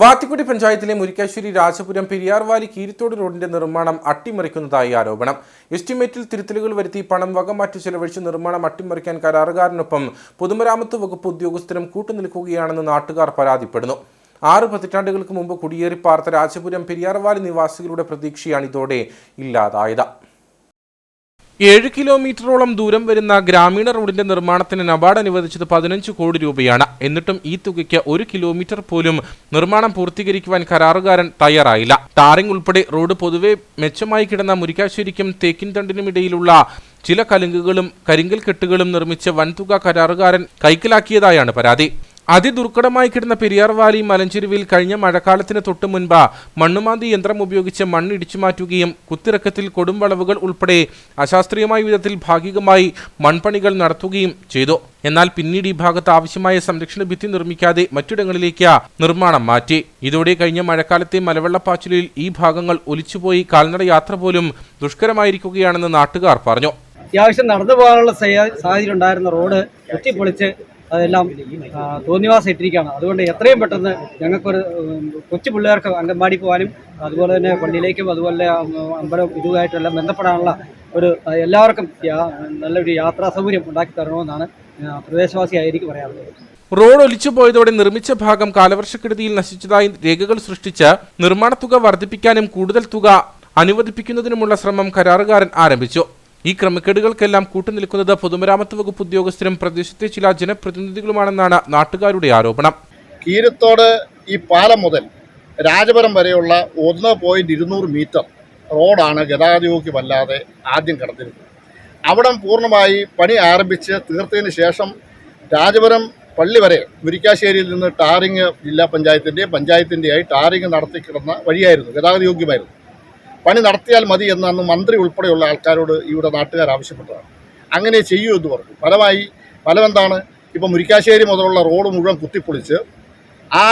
വാത്തിക്കുടി പഞ്ചായത്തിലെ മുരിക്കാശ്ശേരി രാജപുരം പെരിയാർവാലി കീരിത്തോട് റോഡിന്റെ നിർമ്മാണം അട്ടിമറിക്കുന്നതായി ആരോപണം. എസ്റ്റിമേറ്റിൽ തിരുത്തലുകൾ വരുത്തി പണം വകമാറ്റി ചെലവഴിച്ച് നിർമ്മാണം അട്ടിമറിക്കാൻ കരാറുകാരനൊപ്പം പൊതുമരാമത്ത് വകുപ്പ് ഉദ്യോഗസ്ഥരും കൂട്ടുനിൽക്കുകയാണെന്ന് നാട്ടുകാർ പരാതിപ്പെടുന്നു. ആറ് പതിറ്റാണ്ടുകൾക്ക് മുമ്പ് കുടിയേറിപ്പാർത്ത രാജപുരം പെരിയാർവാലി നിവാസികളുടെ പ്രതീക്ഷയാണ് ഇതോടെ ഇല്ലാതായത്. ഏഴ് കിലോമീറ്ററോളം ദൂരം വരുന്ന ഗ്രാമീണ റോഡിന്റെ നിർമ്മാണത്തിന് നബാർഡ് അനുവദിച്ചത് പതിനഞ്ച് കോടി രൂപയാണ്. എന്നിട്ടും ഈ തുകയ്ക്ക് ഒരു കിലോമീറ്റർ പോലും നിർമ്മാണം പൂർത്തീകരിക്കുവാൻ കരാറുകാരൻ തയ്യാറായില്ല. ടാറിംഗ് ഉൾപ്പെടെ റോഡ് പൊതുവെ മെച്ചമായി കിടന്ന മുരിക്കാശ്ശേരിക്കും തേക്കിൻ തണ്ടിനുമിടയിലുള്ള ചില കലുങ്കുകളും കരിങ്കൽ കെട്ടുകളും നിർമ്മിച്ച വൻതുക കരാറുകാരൻ കൈക്കലാക്കിയതായാണ് പരാതി. അതിദുർഘടമായി കിടന്ന പെരിയാർ വാലി മലഞ്ചെരുവിൽ കഴിഞ്ഞ മഴക്കാലത്തിന് തൊട്ടു മുൻപ് മണ്ണുമാന്തി യന്ത്രം ഉപയോഗിച്ച് മണ്ണ് ഇടിച്ചു മാറ്റുകയും കുത്തിറക്കത്തിൽ കൊടുംവളവുകൾ ഉൾപ്പെടെ അശാസ്ത്രീയമായ വിധത്തിൽ ഭാഗികമായി മൺപണികൾ നടത്തുകയും ചെയ്തു. എന്നാൽ പിന്നീട് ഈ ഭാഗത്ത് ആവശ്യമായ സംരക്ഷണ ഭിത്തി നിർമ്മിക്കാതെ മറ്റിടങ്ങളിലേക്ക് നിർമ്മാണം മാറ്റി. ഇതോടെ കഴിഞ്ഞ മഴക്കാലത്തെ മലവെള്ളപ്പാച്ചിലിൽ ഈ ഭാഗങ്ങൾ ഒലിച്ചുപോയി കാൽനട യാത്ര പോലും ദുഷ്കരമായിരിക്കുകയാണെന്ന് നാട്ടുകാർ പറഞ്ഞു. അത്യാവശ്യം നടന്നു പോകാനുള്ള സാഹചര്യം ഉണ്ടായിരുന്ന റോഡ് കുറ്റിപ്പൊളിച്ച് അതെല്ലാം തോന്നിവാസിട്ടിരിക്കുകയാണ് അതുകൊണ്ട് എത്രയും പെട്ടെന്ന് ഞങ്ങൾക്കൊരു കൊച്ചു പിള്ളേർക്ക് അംഗൻവാടി പോകാനും അതുപോലെ തന്നെ പള്ളിയിലേക്കും അതുപോലെ അമ്പലം ഇതുമായിട്ടെല്ലാം ബന്ധപ്പെടാനുള്ള ഒരു എല്ലാവർക്കും നല്ലൊരു യാത്രാ സൗകര്യം ഉണ്ടാക്കി തരണമെന്നാണ് പ്രദേശവാസിയായിരിക്കും പറയാറുള്ളത്. റോഡ് ഒലിച്ചു പോയതോടെ നിർമ്മിച്ച ഭാഗം കാലവർഷക്കെടുതിയിൽ നശിച്ചതായി രേഖകൾ സൃഷ്ടിച്ച് നിർമ്മാണ തുക വർദ്ധിപ്പിക്കാനും കൂടുതൽ തുക അനുവദിപ്പിക്കുന്നതിനുമുള്ള ശ്രമം കരാറുകാരൻ ആരംഭിച്ചു. ഈ ക്രമക്കേടുകൾക്കെല്ലാം കൂട്ടുനിൽക്കുന്നത് പൊതുമരാമത്ത് വകുപ്പ് ഉദ്യോഗസ്ഥരും പ്രദേശത്തെ ചില ജനപ്രതിനിധികളുമാണെന്നാണ് നാട്ടുകാരുടെ ആരോപണം. കീരത്തോട് ഈ പാലം മുതൽ രാജപുരം വരെയുള്ള ഒന്ന് പോയിന്റ് ഇരുന്നൂറ് മീറ്റർ റോഡാണ് ഗതാഗതയോഗ്യമല്ലാതെ ആദ്യം കിടന്നിരുന്നത്. അവിടം പൂർണമായി പണി ആരംഭിച്ച് തീർത്തതിന് ശേഷം രാജപുരം പള്ളി വരെ മുരിക്കാശ്ശേരിയിൽ നിന്ന് ടാറിങ് ജില്ലാ പഞ്ചായത്തിന്റെയും പഞ്ചായത്തിന്റെയായി ടാറിങ് നടത്തി കിടന്ന വഴിയായിരുന്നു ഗതാഗതയോഗ്യമായിരുന്നു. പണി നടത്തിയാൽ മതി എന്ന് അന്ന് മന്ത്രി ഉൾപ്പെടെയുള്ള ആൾക്കാരോട് ഇവിടെ നാട്ടുകാർ ആവശ്യപ്പെട്ടതാണ്. അങ്ങനെ ചെയ്യൂ എന്ന് പറഞ്ഞു. ഫലമായി ഫലമെന്താണ്? ഇപ്പോൾ മുരിക്കാശ്ശേരി മുതലുള്ള റോഡ് മുഴുവൻ കുത്തിപ്പൊളിച്ച് ആ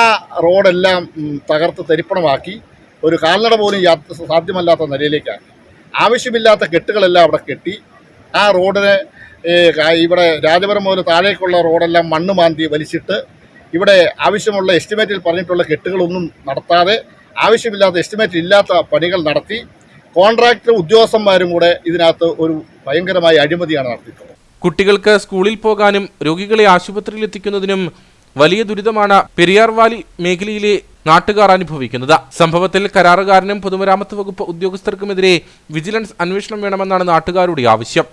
റോഡെല്ലാം തകർത്ത് തരിപ്പണമാക്കി ഒരു കാൽനട പോലും യാത്ര സാധ്യമല്ലാത്ത നിലയിലേക്കാക്കി. ആവശ്യമില്ലാത്ത കെട്ടുകളെല്ലാം അവിടെ കെട്ടി ആ റോഡിനെ ഇവിടെ രാജപുരം മുതൽ താഴേക്കുള്ള റോഡെല്ലാം മണ്ണ് മാന്തി വലിച്ചിട്ട് ഇവിടെ ആവശ്യമുള്ള എസ്റ്റിമേറ്റിൽ പറഞ്ഞിട്ടുള്ള കെട്ടുകളൊന്നും നടത്താതെ ആവശ്യമില്ലാത്ത എസ്റ്റിമേറ്റ് ഇല്ലാത്ത പണികൾ നടത്തി കോൺട്രാക്ടർ ഉദ്യോഗസ്ഥന്മാരും കൂടെ ഇതിനകത്ത് ഒരു ഭയങ്കരമായ അഴിമതിയാണ് നടത്തിയിട്ടുള്ളത്. കുട്ടികൾക്ക് സ്കൂളിൽ പോകാനും രോഗികളെ ആശുപത്രിയിൽ എത്തിക്കുന്നതിനും വലിയ ദുരിതമാണ് പെരിയാർവാലി മേഖലയിലെ നാട്ടുകാർ അനുഭവിക്കുന്നത്. സംഭവത്തിൽ കരാറുകാരനും പൊതുമരാമത്ത് വകുപ്പ് ഉദ്യോഗസ്ഥർക്കുമെതിരെ വിജിലൻസ് അന്വേഷണം വേണമെന്നാണ് നാട്ടുകാരുടെ ആവശ്യം.